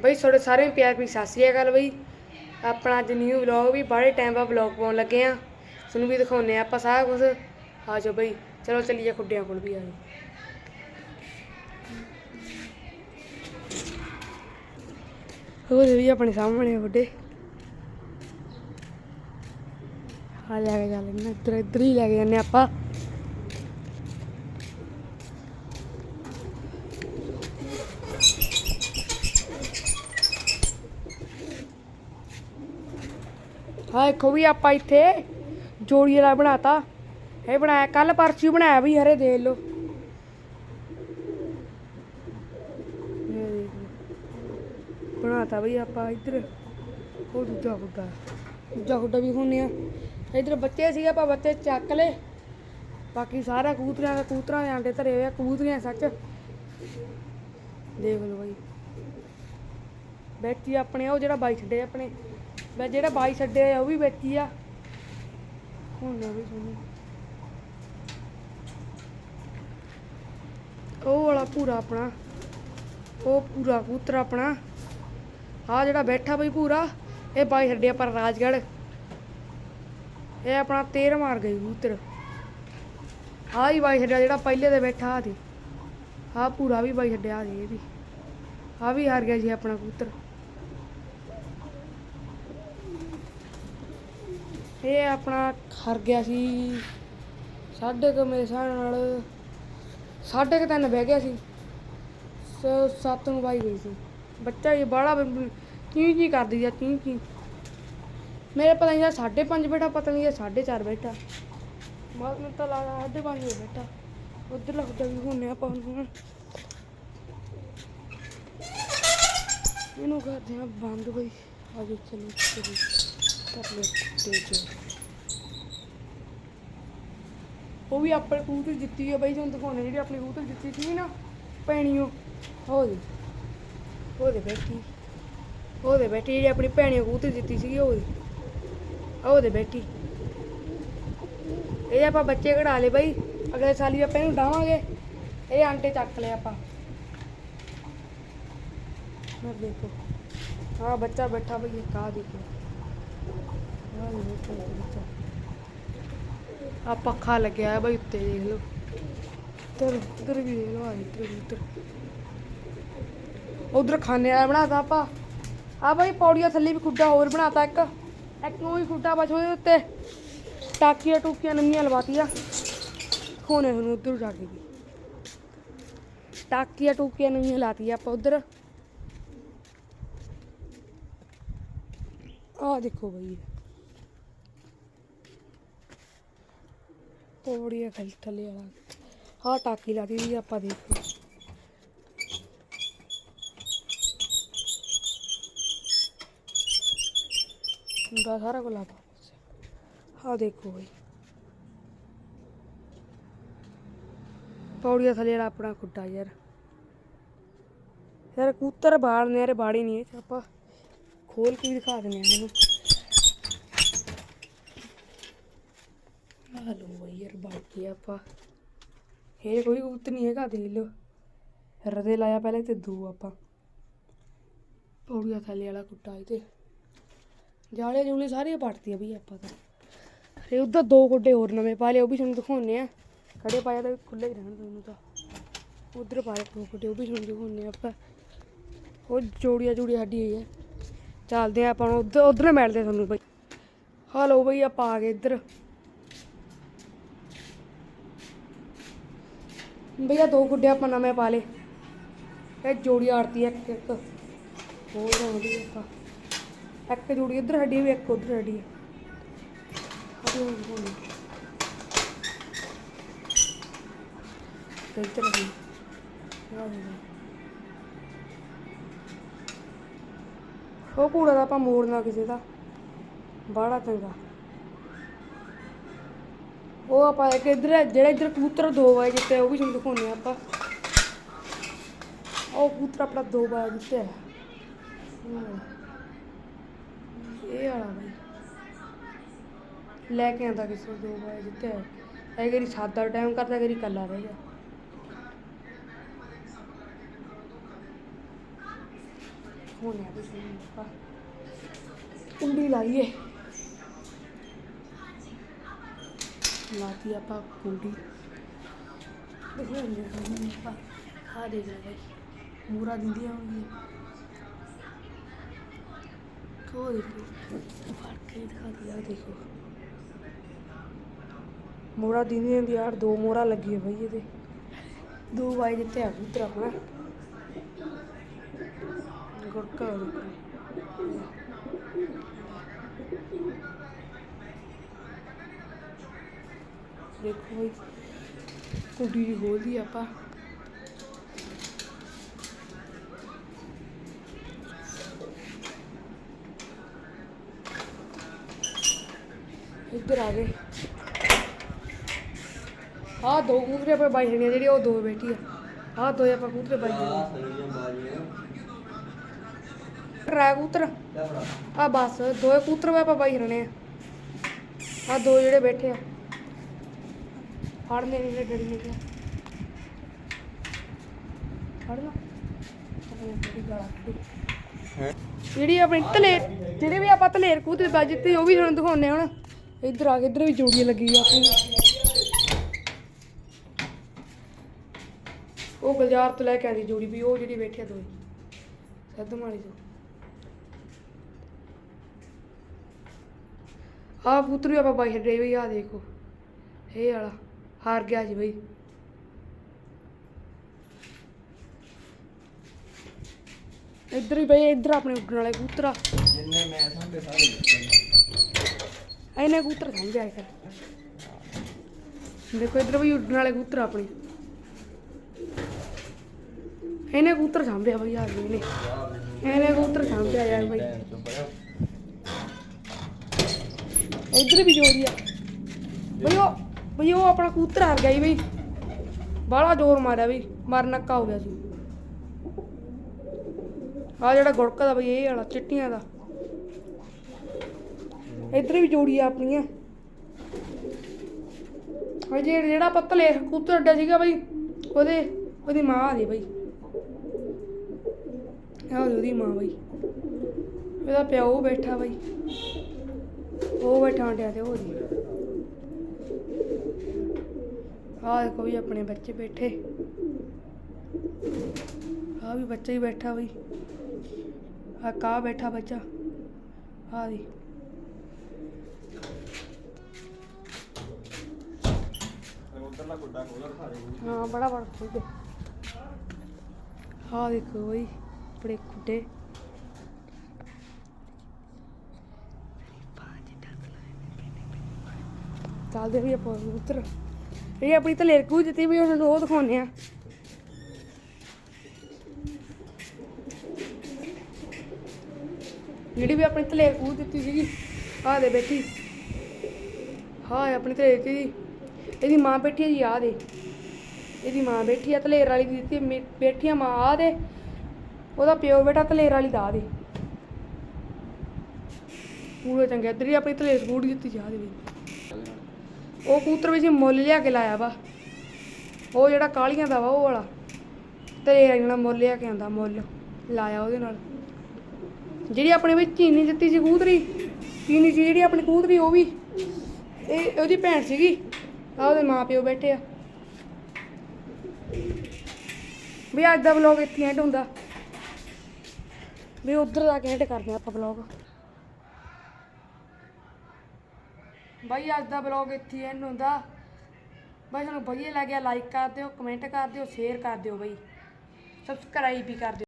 ਬਈ ਤੁਹਾਡੇ ਸਾਰਿਆਂ ਨੂੰ ਪਿਆਰ ਵੀ ਸਤਿ ਸ੍ਰੀ ਅਕਾਲ ਬਈ। ਆਪਣਾ ਅੱਜ ਨਿਊ ਵਲੌਗ ਵੀ ਬੜੇ ਟਾਈਮ ਬਾਅਦ ਵਲੌਗ ਪਾਉਣ ਲੱਗੇ ਆ। ਤੁਹਾਨੂੰ ਵੀ ਦਿਖਾਉਨੇ ਆ ਆਪਾਂ ਸਾਰਾ ਕੁਝ ਆ ਜਾਓ ਬਈ, ਚਲੋ ਚੱਲੀਏ ਖੁੱਡਿਆਂ ਕੋਲ ਵੀ ਆ ਜਾਓ। ਹੋਰ ਵੀ ਆਪਣੇ ਸਾਹਮਣੇ ਖੁੱਡੇ। ਆ ਲੈ ਕੇ ਚੱਲ ਇੱਧਰ ਇੱਧਰ ਹੀ ਲੈ ਕੇ ਜਾਂਦੇ ਆਪਾਂ। ਹਾਂ ਦੇਖੋ ਵੀ ਆਪਾਂ ਇੱਥੇ ਜੋੜੀ ਵਾਲਾ ਬਣਾਤਾ। ਇਹ ਬਣਾਇਆ ਕੱਲ ਪਰਚੀ ਬਣਾਇਆ ਵੀ, ਹਰੇ ਦੇਖ ਲਓ। ਬਣਾਤਾ ਬਈ ਆਪਾਂ ਇੱਧਰ। ਉਹ ਦੂਜਾ ਖੁੱਡਾ ਦੂਜਾ ਖੁੱਡਾ ਵੀ ਹੁੰਨੇ ਆ। ਇੱਧਰ ਬੱਚੇ ਸੀਗੇ ਆਪਾਂ ਬੱਚੇ ਚੱਕ ਲਏ। ਬਾਕੀ ਸਾਰਾ ਕਬੂਤਰਾਂ ਦਾ ਕਬੂਤਰਾਂ ਦੇ ਆਂਡੇ ਧਰੇ ਹੋਏ ਆ, ਕਬੂਤਰੀਆਂ ਸੱਚ। ਦੇਖ ਲਓ ਬਈ। ਬੈਠੀ ਆਪਣੇ, ਉਹ ਜਿਹੜਾ ਬਾਈ ਛੱਡੇ ਆਪਣੇ। ਮੈਂ ਜਿਹੜਾ ਬਾਈ ਛੱਡਿਆ ਉਹ ਵੀ ਬੈਠੀ ਆ। ਹੁਣ ਨਾ ਵੀ ਸੁਣੀ ਉਹ ਵਾਲਾ ਪੂਰਾ ਆਪਣਾ। ਉਹ ਪੂਰਾ ਕਬੂਤਰ ਆਪਣਾ। ਆ ਜਿਹੜਾ ਬੈਠਾ ਬਈ ਪੂਰਾ ਇਹ ਬਾਈ ਛੱਡਿਆ ਪਰ ਰਾਜਗੜ ਇਹ ਆਪਣਾ ਤੇਰ ਮਾਰ ਗਈ ਕੂਤਰ ਆਹ ਹੀ ਬਾਈ ਛੱਡਿਆ, ਜਿਹੜਾ ਪਹਿਲੇ ਤੇ ਬੈਠਾ ਆ ਦੀ ਆਹ ਪੂਰਾ ਵੀ ਬਾਈ ਛੱਡਿਆ ਆ ਦੀ ਇਹ ਵੀ। ਆ ਵੀ ਹਾਰ ਗਿਆ ਜੀ ਆਪਣਾ ਕਬੂਤਰ। ਇਹ ਆਪਣਾ ਖਰ ਗਿਆ ਸੀ। ਸਾਢੇ ਕੁ ਮੇਰੇ ਹਿਸਾਬ ਨਾਲ ਸਾਢੇ ਕੁ ਤਿੰਨ ਬਹਿ ਗਿਆ ਸੀ। ਸ- ਸੱਤ ਨੂੰ ਬਾਈ ਗਈ ਸੀ। ਬੱਚਾ ਇਹ ਬਾਹਲਾ ਕੀ ਕੀ ਕਰਦੀ ਆ ਕੀ ਕੀ ਮੇਰੇ ਪਤਾ ਨਹੀਂ ਸਾਢੇ ਪੰਜ ਬੈਠਾ, ਪਤਾ ਨਹੀਂ ਇਹ ਸਾਢੇ ਚਾਰ ਬੈਠਾ। ਬਾਅਦ ਨੂੰ ਤਾਂ ਲੱਗਦਾ ਸਾਢੇ ਪੰਜ ਹੀ ਬੈਠਾ। ਉੱਧਰ ਲੱਗਦਾ ਵੀ ਹੁੰਨੇ ਆਪਾਂ ਹੁਣ। ਇਹਨੂੰ ਕਰਦੇ ਆ ਬੰਦ ਬਈ। ਆ ਜੀ ਚਲੋ ਚਲੋ ਕਰ ਲੈ ਦੇ ਉਹ ਵੀ ਆਪਣੇ ਕਬੂਤਰ ਜਿੱਤੀ ਹੈ ਬਈ, ਤੁਹਾਨੂੰ ਦਿਖਾਉਣੇ ਜਿਹੜੀ ਆਪਣੀ ਕਬੂਤਰ ਜਿੱਤੀ ਸੀ ਨਾ, ਭੈਣੀਓ। ਹੋ ਜੀ ਉਹਦੇ ਬੈਠੀ। ਉਹਦੇ ਬੈਠੀ, ਜਿਹੜੀ ਆਪਣੀ ਭੈਣੀ ਕਬੂਤਰ ਜਿੱਤੀ ਸੀਗੀ ਉਹਦੇ ਉਹਦੇ ਬੈਠੀ। ਇਹ ਆਪਾਂ ਬੱਚੇ ਕਢਾ ਲਏ ਬਈ। ਅਗਲੇ ਸਾਲ ਹੀ ਆਪਾਂ ਇਹਨੂੰ ਡਾਵਾਂਗੇ। ਇਹ ਆਂਟੇ ਚੱਕ ਲਏ ਆਪਾਂ। ਮੈਂ ਦੇਖੋ। ਹਾਂ ਬੱਚਾ ਬੈਠਾ ਬਈ ਇਹ ਕਾ ਦੇਖੋ। ਆ ਪੱਖਾ ਲੱਗਿਆ ਹੈ ਬਈ ਉੱਤੇ ਦੇਖ ਲਓ। ਇੱਧਰ ਉੱਧਰ ਵੀ ਦੇਖ ਲਓ ਆ ਇੱਧਰ ਵੀ ਉੱਧਰ ਉਧਰ ਖਾਣੇ ਵਾਲਾ ਬਣਾਤਾ ਆਪਾਂ। ਆ ਬਈ ਪੌੜੀਆਂ ਥੱਲੇ ਵੀ ਖੁੱਡਾ ਹੋਰ ਬਣਾਤਾ ਇੱਕ। ਇੱਕ ਨੂੰ ਹੀ ਖੁੱਡਾ ਬਸ ਉਹਦੇ ਉੱਤੇ। ਟਾਕੀਆਂ ਟੂਕੀਆਂ ਨਵੀਆਂ ਲਵਾਤੀਆਂ। ਹੋਣੇ ਹੁਣ ਉਧਰ ਜਾ ਕੇ ਟਾਕੀਆਂ ਟੂਕੀਆਂ ਨਵੀਆਂ ਲਾਤੀਆਂ ਆਪਾਂ ਉਧਰ। ਆ ਦੇਖੋ ਬਈ। ਪੌੜੀਆਂ ਖਲ ਥੱਲੇ ਵਾਲਾ। ਹਾਂ ਟਾਕੀ ਲਾਤੀ ਦੀ ਆਪਾਂ ਦੇਖੋ। ਹੁੰਦਾ ਸਾਰਾ ਕੁਝ ਲਾਤਾ। ਹਾਂ ਦੇਖੋ ਬਈ। ਪੌੜੀਆਂ ਥੱਲੇ ਵਾਲਾ ਆਪਣਾ ਖੁੱਡਾ ਯਾਰ। ਯਾਰ ਕੂਤਰ ਬਾੜ ਨੇ ਯਾਰ ਬਾੜੀ ਨਹੀਂ ਆਪਾਂ ਖੋਲ ਕੇ ਵੀ ਦਿਖਾ ਦਿੰਦੇ ਆ ਮੈਨੂੰ ਹਲੋ ਬਈ ਯਾਰ ਬਾੜ ਕੇ ਆਪਾਂ ਇਹ ਕੋਈ ਕਬੂਤਰ ਨਹੀਂ ਹੈਗਾ, ਦੇਖ ਲਓ। ਰਦੇ ਲਾਇਆ ਪਹਿਲੇ ਤੇ ਦੋ ਆਪਾਂ। ਪੌੜੀਆਂ ਥੱਲੇ ਵਾਲਾ ਕੁੱਟਾ ਇਹ ਤੇ। ਜਾਲੇ ਜੂਲੇ ਸਾਰੀਆਂ ਪੱਟਤੀਆਂ ਬਈ ਆਪਾਂ ਤਾਂ। ਤੇ ਉਧਰ ਦੋ ਗੋਡੇ ਹੋਰ ਨਵੇਂ ਪਾ ਲਏ, ਉਹ ਵੀ ਤੁਹਾਨੂੰ ਦਿਖਾਉਣੇ ਆ ਖੜੇ ਪਾਇਆ ਤਾਂ ਖੁੱਲੇ ਹੀ ਰਹਿਣ ਤੁਹਾਨੂੰ ਤਾਂ। ਉਧਰ ਪਾਏ ਦੋ ਗੁੱਡੇ, ਉਹ ਵੀ ਤੁਹਾਨੂੰ ਦਿਖਾਉਣੇ ਆ ਆਪਾਂ। ਉਹ ਜੋੜੀਆਂ ਜੋੜੀਆਂ ਸਾਡੀ ਹੋਈ ਹੈ। ਚੱਲਦੇ ਆ ਆਪਾਂ ਉਧਰ ਉਧਰ ਮਿਲਦੇ ਆ ਤੁਹਾਨੂੰ ਬਈ। ਹਲੋ ਬਈ, ਆਪਾਂ ਆ ਗਏ ਇੱਧਰ। ਭਈਆ ਦੋ ਗੁੱਡੇ ਆਪਾਂ ਨਵੇਂ ਪਾ ਲਏ। ਇਹ ਜੋੜੀ ਆੜਤੀ ਇੱਕ ਇੱਕ। ਹੋਰ ਰੋੜੀ ਆਪਾਂ। ਇੱਕ ਜੋੜੀ, ਇੱਧਰ ਹੱਡੀ ਵੀ ਇੱਕ, ਉੱਧਰ ਹੱਡੀ ਹੱਡੀ ਹੁਣ ਉਹ ਕੂੜਾ ਦਾ ਆਪਾਂ ਮੋੜਨਾ ਕਿਸੇ ਦਾ। ਬਾੜਾ ਚੰਗਾ ਉਹ ਆਪਾਂ ਇੱਕ ਇੱਧਰ ਜਿਹੜਾ ਇੱਧਰ ਕਬੂਤਰ ਦੋ ਵਾਰ ਜਿੱਤੇ ਉਹ ਵੀ ਤੁਹਾਨੂੰ ਦਿਖਾਉਂਦੇ ਆਪਾਂ। ਉਹ ਕਬੂਤਰ ਆਪਣਾ ਦੋ ਵਾਰ ਜਿੱਤੇ ਇਹ ਵਾਲਾ ਬਾਈ। ਲੈ ਕੇ ਆਂਦਾ ਕਿਸੇ ਦੋ ਵਾਰ ਜਿੱਤੇ ਆ ਕਰੀ ਸਾਦਾ ਟਾਈਮ ਕਰਦਾ ਕਰੀ ਕੱਲਾ ਰਹਿ ਗਿਆ। ਦਿਖਾਉਂਦੇ ਆ ਤੁਸੀਂ ਆਪਾਂ। ਕੁੰਡੀ ਲਾਈਏ। ਲਾਤੀ ਆਪਾਂ ਕੁੰਡੀ ਦਿਖਾਉਂਦੇ ਆ ਤੁਹਾਨੂੰ ਆਪਾਂ ਆ ਦੇ ਜਾ ਬਈ ਮੂਰਾ ਦਿੰਦੀਆਂ ਹੋਣਗੀਆਂ। ਕੋ ਦੇਖੋ ਫੜ ਕੇ ਦਿਖਾ ਦਿਆ ਦੇਖੋ। ਮੋਰਾ ਦਿੰਦੀਆਂ ਦੀ ਯਾਰ ਦੋ ਮੋਰਾ ਲੱਗੀ ਬਈ ਇਹਦੇ। ਦੋ ਵਾਈ ਦਿੱਤੇ ਆ ਕਬੂਤਰ ਆਪਣਾ। ਗੁਰਕਾ ਦੇਖੋ ਬਈ ਕੁੜੀ ਦੀ ਖੋਲਦੀ ਆਪਾਂ। ਇੱਧਰ ਆ ਗਏ। ਆ ਦੋ ਕੂਤਰੇ ਆਪਾਂ ਬਾਈ ਹਣੀਆਂ ਜਿਹੜੀ ਉਹ ਦੋ ਬੈਠੀ ਆ। ਆ ਦੋ ਆਪਾਂ ਕੂਤਰੇ ਬਾਈ ਬਾਜੀਆਂ ਟਰੈ ਕੂਤਰ ਆ ਬਸ ਦੋਏ ਕੂਤਰ ਆਪਾਂ ਬਾਈ ਹਰਣੇ ਆ। ਆ ਦੋ ਜਿਹੜੇ ਬੈਠੇ ਆ। ਫੜ ਲੈ ਨੇ ਡੜੀ ਨੇ ਕਿਹਾ। ਫੜ ਲਾ। ਆਪਣੇ ਜਿਹੜੀ ਗਾਲਾਂ ਕੱਢੀ। ਹੈ? ਜਿਹੜੀ ਆਪਣੀ ਤਲੇਰ ਜਿਹੜੇ ਵੀ ਆਪਾਂ ਤਲੇਰ ਕੂਤਰ ਬਾਜ ਜਿੱਤੇ ਉਹ ਵੀ ਤੁਹਾਨੂੰ ਦਿਖਾਉਣੇ ਹੁਣ। ਇੱਧਰ ਆ ਕੇ ਇੱਧਰ ਵੀ ਜੋੜੀ ਲੱਗੀ ਆ ਆਪਣੀ ਉਹ ਗੁਲਜ਼ਾਰ ਤੋਂ ਲੈ ਕੇ ਆਦੀ ਜੋੜੀ ਵੀ ਉਹ ਜਿਹੜੀ ਬੈਠੀ ਆ ਦੋਈ। ਸੱਧ ਮਾਲੀ ਤੋਂ ਆ ਪੁੱਤਰ ਵੀ ਆਪਾਂ ਬਾਈ ਛੱਡੇ ਬਈ ਆ ਦੇਖੋ। ਇਹ ਵਾਲਾ। ਹਾਰ ਗਿਆ ਜੀ ਬਈ। ਇੱਧਰ ਹੀ ਬਈ ਇੱਧਰ ਆਪਣੇ ਉੱਡਣ ਵਾਲੇ ਕਬੂਤਰ ਆ। ਜਿੰਨੇ ਮੈਂ ਸਾਂਭੇ ਸਾਰੇ ਇਹਨੇ ਕਬੂਤਰ ਸਮਝਿਆ ਕਰ ਦੇਖੋ ਇੱਧਰ ਵੀ ਉੱਡਣ ਵਾਲੇ ਕਬੂਤਰ ਆਪਣੇ। ਇਹਨੇ ਕਬੂਤਰ ਸਾਂਭਿਆ ਬਈ ਆ ਗਏ ਨੇ। ਇਹਨੇ ਕਬੂਤਰ ਸਾਂਭਿਆ ਯਾਰ ਬਈ। ਇੱਧਰ ਵੀ ਜੋੜੀ ਆ। ਬਈ ਉਹ ਬਈ ਉਹ ਆਪਣਾ ਕਬੂਤਰ ਹਾਰ ਗਿਆ ਜੀ ਬਈ। ਬਾਹਲਾ ਜ਼ੋਰ ਮਾਰਿਆ ਬਈ ਮਰ ਨੱਕਾ ਹੋ ਗਿਆ ਸੀ। ਆ ਜਿਹੜਾ ਗੁੜਕਾ ਦਾ ਬਈ, ਇਹ ਵਾਲਾ, ਚਿੱਟੀਆਂ ਦਾ। ਇੱਧਰ ਵੀ ਜੋੜੀ ਆ ਆਪਣੀਆਂ। ਹਜੇ ਜਿਹੜਾ ਪਤਲੇ ਕਬੂਤਰ ਅੱਡਾ ਸੀਗਾ ਬਈ, ਉਹਦੇ, ਉਹਦੀ ਮਾਂ ਦੀ ਬਈ। ਆਹ ਉਹਦੀ ਮਾਂ ਬਈ। ਇਹਦਾ ਪਿਓ ਬੈਠਾ ਬਈ। ਉਹ ਬੈਠਾ ਹੰਡਿਆ ਤੇ, ਉਹ ਜੀ ਆਹ ਦੇਖੋ ਵੀ ਆਪਣੇ ਬੱਚੇ ਬੈਠੇ। ਆ ਵੀ ਬੱਚਾ ਹੀ ਬੈਠਾ ਬਈ। ਆ ਕਾ ਬੈਠਾ ਬੱਚਾ। ਆ ਦੀ ਉਧਰਲਾ ਗੁੱਡਾ ਖੋਲ ਰਖਾ ਦੇ ਹਾਂ ਬੜਾ ਬੜਾ ਖੁੱਡੇ ਹਾਂ ਦੇਖੋ ਬਈ ਬੜੇ ਖੁੱਡੇ। ਚੱਲਦੇ ਵੀ ਆਪਾਂ ਉੱਤਰ ਇਹ ਆਪਣੀ ਤਲੇਰ ਕੂ ਦਿੱਤੀ ਵੀ ਉਹਨਾਂ ਨੂੰ ਉਹ ਦਿਖਾਉਣੇ ਆ ਜਿਹੜੀ ਵੀ ਆਪਣੀ ਤਲੇਰ ਕੂ ਦਿੱਤੀ ਸੀਗੀ ਆ ਦੇ ਬੈਠੀ। ਹਾਂ ਆਪਣੀ ਤਲੇਰ ਦੀ ਇਹਦੀ ਮਾਂ ਬੈਠੀ ਹੈ ਜੀ ਆ ਦੇ। ਇਹਦੀ ਮਾਂ ਬੈਠੀ ਆ ਤਲੇਰ ਵਾਲੀ ਦੀ ਦਿੱਤੀ ਮੇ- ਬੈਠੀ ਆ ਮਾਂ ਆ ਦੇ। ਉਹਦਾ ਪਿਓ ਬੇਟਾ ਤਲੇਰ ਵਾਲੀ ਦਾ ਆ ਦੇ। ਪੂਰੇ ਚੰਗੇ, ਇੱਧਰ ਹੀ ਆਪਣੀ ਤਲੇਰ ਸਕੂਟ ਦਿੱਤੀ ਜਾ ਦੇ ਵੀ ਉਹ ਕੂਤਰ ਵੀ ਸੀ ਮੁੱਲ ਲਿਆ ਕੇ ਲਾਇਆ ਵਾ। ਉਹ ਜਿਹੜਾ ਕਾਲੀਆਂ ਦਾ ਵਾ, ਉਹ ਵਾਲਾ। ਤਲੇਰ ਵਾਲੀ ਮੁੱਲ ਲਿਆ ਕੇ ਆਂਦਾ ਮੁੱਲ ਲਾਇਆ ਉਹਦੇ ਨਾਲ। ਜਿਹੜੀ ਆਪਣੇ ਵਿੱਚ ਚੀਨੀ ਦਿੱਤੀ ਸੀ ਕੂਤਰੀ ਚੀਨੀ ਸੀ ਜਿਹੜੀ ਆਪਣੀ ਕੂਤਰੀ ਉਹ ਵੀ। ਇਹ, ਉਹਦੀ ਭੈਣ ਸੀਗੀ। ਆ ਉਹਦੇ ਮਾਂ ਪਿਓ ਬੈਠੇ ਆ। ਵੀ ਅੱਜ ਦਾ ਵਲੌਗ ਇੱਥੇ ਐਂਡ ਹੁੰਦਾ। ਵੀ ਉਧਰ ਦਾ ਕੇ ਐਂਡ ਕਰਦੇ ਆ ਆਪਾਂ ਵਲੌਗ ਬਾਈ, ਅੱਜ ਦਾ ਵਲੌਗ ਇੱਥੇ ਐਂਡ ਹੁੰਦਾ। ਬਾਈ ਤੁਹਾਨੂੰ ਵਧੀਆ ਲੱਗਿਆ ਲਾਈਕ ਕਰ ਦਿਓ ਕਮੈਂਟ ਕਰ ਦਿਓ ਸ਼ੇਅਰ ਕਰ ਦਿਓ ਬਾਈ। ਸਬਸਕ੍ਰਾਈਬ ਵੀ ਕਰ ਦਿਓ।